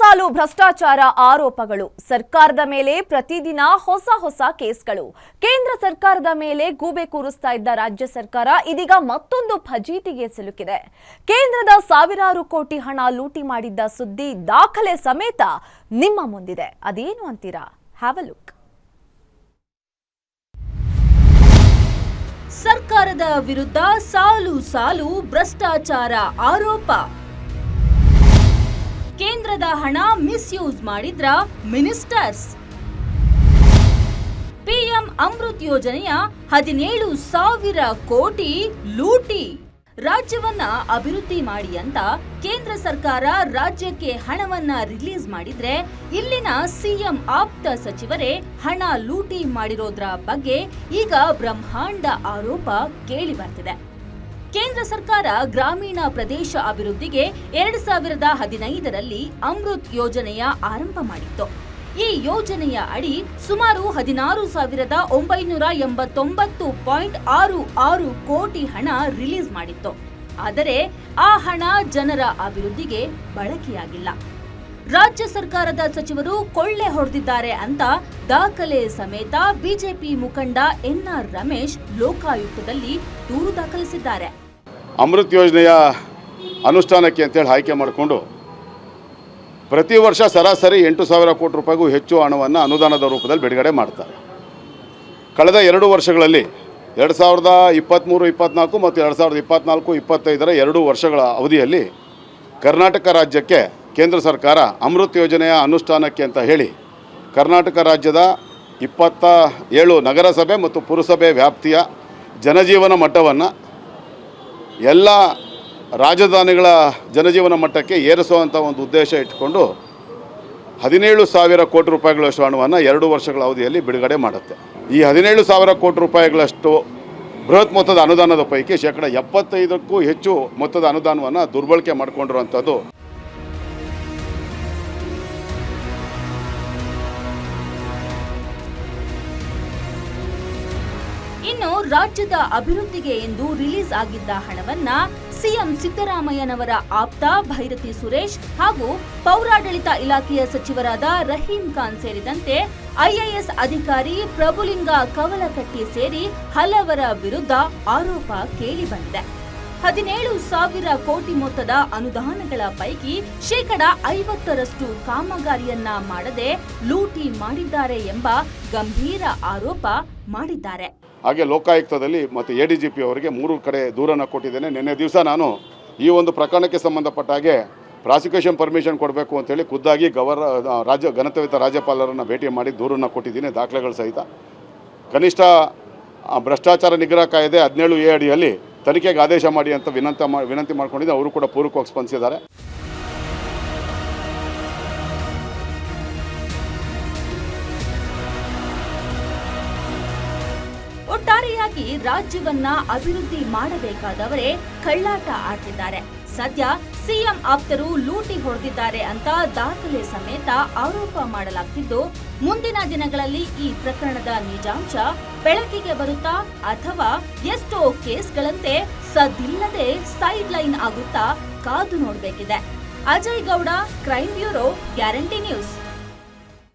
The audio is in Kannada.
ಸಾಲು ಭ್ರಷ್ಟಾಚಾರ ಆರೋಪಗಳು. ಸರ್ಕಾರದ ಮೇಲೆ ಪ್ರತಿದಿನ ಹೊಸ ಹೊಸ ಕೇಸ್ಗಳು. ಕೇಂದ್ರ ಸರ್ಕಾರದ ಮೇಲೆ ಗೂಬೆ ಕೂರಿಸ್ತಾ ಇದ್ದ ರಾಜ್ಯ ಸರ್ಕಾರ ಇದೀಗ ಮತ್ತೊಂದು ಫಜೀತಿಗೆ ಸಿಲುಕಿದೆ. ಕೇಂದ್ರದ ಸಾವಿರಾರು ಕೋಟಿ ಹಣ ಲೂಟಿ ಮಾಡಿದ್ದ ಸುದ್ದಿ ದಾಖಲೆ ಸಮೇತ ನಿಮ್ಮ ಮುಂದಿದೆ. ಅದೇನು ಅಂತೀರಾ? ಹ್ಯಾವ್ ಅ ಲುಕ್ ಸರ್ಕಾರದ ವಿರುದ್ಧ ಸಾಲು ಸಾಲು ಭ್ರಷ್ಟಾಚಾರ ಆರೋಪ. ಕೇಂದ್ರದ ಹಣ ಮಿಸ್ಯೂಸ್ ಮಾಡಿದ್ರ ಮಿನಿಸ್ಟರ್ಸ್. ಪಿಎಂ ಅಮೃತ್ ಯೋಜನೆಯ ಹದಿನೇಳು ಸಾವಿರ ಕೋಟಿ ಲೂಟಿ. ರಾಜ್ಯವನ್ನ ಅಭಿವೃದ್ಧಿ ಮಾಡಿ ಅಂತ ಕೇಂದ್ರ ಸರ್ಕಾರ ರಾಜ್ಯಕ್ಕೆ ಹಣವನ್ನ ರಿಲೀಸ್ ಮಾಡಿದ್ರೆ ಇಲ್ಲಿನ ಸಿಎಂ ಆಪ್ತ ಸಚಿವರೇ ಹಣ ಲೂಟಿ ಮಾಡಿರೋದ್ರ ಬಗ್ಗೆ ಈಗ ಬ್ರಹ್ಮಾಂಡ ಆರೋಪ ಕೇಳಿ ಬರ್ತಿದೆ. ಕೇಂದ್ರ ಸರ್ಕಾರ ಗ್ರಾಮೀಣ ಪ್ರದೇಶ ಅಭಿವೃದ್ಧಿಗೆ ಎರಡು ಸಾವಿರದ ಹದಿನೈದರಲ್ಲಿ ಅಮೃತ್ ಯೋಜನೆಯ ಆರಂಭ ಮಾಡಿತ್ತು. ಈ ಯೋಜನೆಯ ಅಡಿ ಸುಮಾರು ಹದಿನಾರು ಸಾವಿರದ ಒಂಬೈನೂರ ಎಂಬತ್ತೊಂಬತ್ತು ಪಾಯಿಂಟ್ ಆರು ಆರು ಕೋಟಿ ಹಣ ರಿಲೀಸ್ ಮಾಡಿತ್ತು. ಆದರೆ ಆ ಹಣ ಜನರ ಅಭಿವೃದ್ಧಿಗೆ ಬಳಕೆಯಾಗಿಲ್ಲ. ರಾಜ್ಯ ಸರ್ಕಾರದ ಸಚಿವರು ಕೊಳ್ಳೆ ಹೊಡೆದಿದ್ದಾರೆ ಅಂತ ದಾಖಲೆ ಸಮೇತ ಬಿಜೆಪಿ ಮುಖಂಡ ಎನ್ಆರ್ ರಮೇಶ್ ಲೋಕಾಯುಕ್ತದಲ್ಲಿ ದೂರು ದಾಖಲಿಸಿದ್ದಾರೆ. ಅಮೃತ್ ಯೋಜನೆಯ ಅನುಷ್ಠಾನಕ್ಕೆ ಅಂತೇಳಿ ಆಯ್ಕೆ ಮಾಡಿಕೊಂಡು ಪ್ರತಿ ವರ್ಷ ಸರಾಸರಿ ಎಂಟು ಸಾವಿರ ಕೋಟಿ ರೂಪಾಯಿಗೂ ಹೆಚ್ಚು ಹಣವನ್ನು ಅನುದಾನದ ರೂಪದಲ್ಲಿ ಬಿಡುಗಡೆ ಮಾಡ್ತಾರೆ. ಕಳೆದ ಎರಡು ವರ್ಷಗಳಲ್ಲಿ ಎರಡು ಸಾವಿರದ ಇಪ್ಪತ್ತ್ಮೂರು ಇಪ್ಪತ್ತ್ನಾಲ್ಕು ಮತ್ತು ಎರಡು ಸಾವಿರದ ಇಪ್ಪತ್ತ್ನಾಲ್ಕು ಇಪ್ಪತ್ತೈದರ ಎರಡು ವರ್ಷಗಳ ಅವಧಿಯಲ್ಲಿ ಕರ್ನಾಟಕ ರಾಜ್ಯಕ್ಕೆ ಕೇಂದ್ರ ಸರ್ಕಾರ ಅಮೃತ್ ಯೋಜನೆಯ ಅನುಷ್ಠಾನಕ್ಕೆ ಅಂತ ಹೇಳಿ ಕರ್ನಾಟಕ ರಾಜ್ಯದ ಇಪ್ಪತ್ತ ಏಳು ನಗರಸಭೆ ಮತ್ತು ಪುರಸಭೆ ವ್ಯಾಪ್ತಿಯ ಜನಜೀವನ ಮಟ್ಟವನ್ನು ಎಲ್ಲ ರಾಜಧಾನಿಗಳ ಜನಜೀವನ ಮಟ್ಟಕ್ಕೆ ಏರಿಸುವಂಥ ಒಂದು ಉದ್ದೇಶ ಇಟ್ಟುಕೊಂಡು ಹದಿನೇಳು ಸಾವಿರ ಕೋಟಿ ರೂಪಾಯಿಗಳಷ್ಟು ಹಣವನ್ನು ಎರಡು ವರ್ಷಗಳ ಅವಧಿಯಲ್ಲಿ ಬಿಡುಗಡೆ ಮಾಡುತ್ತೆ. ಈ ಹದಿನೇಳು ಸಾವಿರ ಕೋಟಿ ರೂಪಾಯಿಗಳಷ್ಟು ಬೃಹತ್ ಮೊತ್ತದ ಅನುದಾನದ ಪೈಕಿ ಶೇಕಡ ಎಪ್ಪತ್ತೈದಕ್ಕೂ ಹೆಚ್ಚು ಮೊತ್ತದ ಅನುದಾನವನ್ನು ದುರ್ಬಳಕೆ ಮಾಡಿಕೊಂಡಿರುವಂಥದ್ದು ಇನ್ನು ರಾಜ್ಯದ ಅಭಿವೃದ್ಧಿಗೆ ಎಂದು ರಿಲೀಸ್ ಆಗಿದ್ದ ಹಣವನ್ನ ಸಿಎಂ ಸಿದ್ದರಾಮಯ್ಯನವರ ಆಪ್ತ ಭೈರತಿ ಸುರೇಶ್ ಹಾಗೂ ಪೌರಾಡಳಿತ ಇಲಾಖೆಯ ಸಚಿವರಾದ ರಹೀಂ ಖಾನ್ ಸೇರಿದಂತೆ ಐಎಎಸ್ ಅಧಿಕಾರಿ ಪ್ರಭುಲಿಂಗ ಕವಲಕಟ್ಟಿ ಸೇರಿ ಹಲವರ ವಿರುದ್ಧ ಆರೋಪ ಕೇಳಿಬಂದಿದೆ ಹದಿನೇಳು ಸಾವಿರ ಕೋಟಿ ಮೊತ್ತದ ಅನುದಾನಗಳ ಪೈಕಿ ಶೇಕಡ ಐವತ್ತರಷ್ಟು ಕಾಮಗಾರಿಯನ್ನ ಮಾಡದೆ ಲೂಟಿ ಮಾಡಿದ್ದಾರೆ ಎಂಬ ಗಂಭೀರ ಆರೋಪ ಮಾಡಿದ್ದಾರೆ. ಹಾಗೆ ಲೋಕಾಯುಕ್ತದಲ್ಲಿ ಮತ್ತು ಎ ಡಿ ಜಿ ಪಿ ಅವರಿಗೆ ಮೂರು ಕಡೆ ದೂರನ್ನು ಕೊಟ್ಟಿದ್ದೇನೆ. ನಿನ್ನೆ ದಿವಸ ನಾನು ಈ ಒಂದು ಪ್ರಕರಣಕ್ಕೆ ಸಂಬಂಧಪಟ್ಟ ಹಾಗೆ ಪ್ರಾಸಿಕ್ಯೂಷನ್ ಪರ್ಮಿಷನ್ ಕೊಡಬೇಕು ಅಂತೇಳಿ ಖುದ್ದಾಗಿ ಗವರ್ ರಾಜ್ಯ, ಘನತವಿತ ರಾಜ್ಯಪಾಲರನ್ನು ಭೇಟಿ ಮಾಡಿ ದೂರನ್ನು ಕೊಟ್ಟಿದ್ದೀನಿ, ದಾಖಲೆಗಳು ಸಹಿತ. ಕನಿಷ್ಠ ಭ್ರಷ್ಟಾಚಾರ ನಿಗ್ರಹ ಕಾಯ್ದೆ ಹದಿನೇಳು ಎ ಅಡಿಯಲ್ಲಿ ತನಿಖೆಗೆ ಆದೇಶ ಮಾಡಿ ಅಂತ ವಿನಂತ ವಿನಂತಿ ಮಾಡ್ಕೊಂಡಿದ್ದೆ. ಅವರು ಕೂಡ ಪೂರಕವಾಗಿ ಸ್ಪಂದಿಸಿದ್ದಾರೆ. ಒಟ್ಟಾರೆಯಾಗಿ ರಾಜ್ಯವನ್ನ ಅಭಿವೃದ್ಧಿ ಮಾಡಬೇಕಾದವರೇ ಕಳ್ಳಾಟ ಆಡ್ತಿದ್ದಾರೆ. ಸದ್ಯ ಸಿಎಂ ಆಪ್ತರು ಲೂಟಿ ಹೊಡೆದಿದ್ದಾರೆ ಅಂತ ದಾಖಲೆ ಸಮೇತ ಆರೋಪ ಮಾಡಲಾಗ್ತಿದ್ದು, ಮುಂದಿನ ದಿನಗಳಲ್ಲಿ ಈ ಪ್ರಕರಣದ ನಿಜಾಂಶ ಬೆಳಕಿಗೆ ಬರುತ್ತಾ ಅಥವಾ ಎಷ್ಟೋ ಕೇಸ್ಗಳಂತೆ ಸದ್ದಿಲ್ಲದೆ ಸೈಡ್ ಲೈನ್ ಆಗುತ್ತಾ ಕಾದು ನೋಡಬೇಕಿದೆ. Ajay Gowda, crime bureau, guarantee news.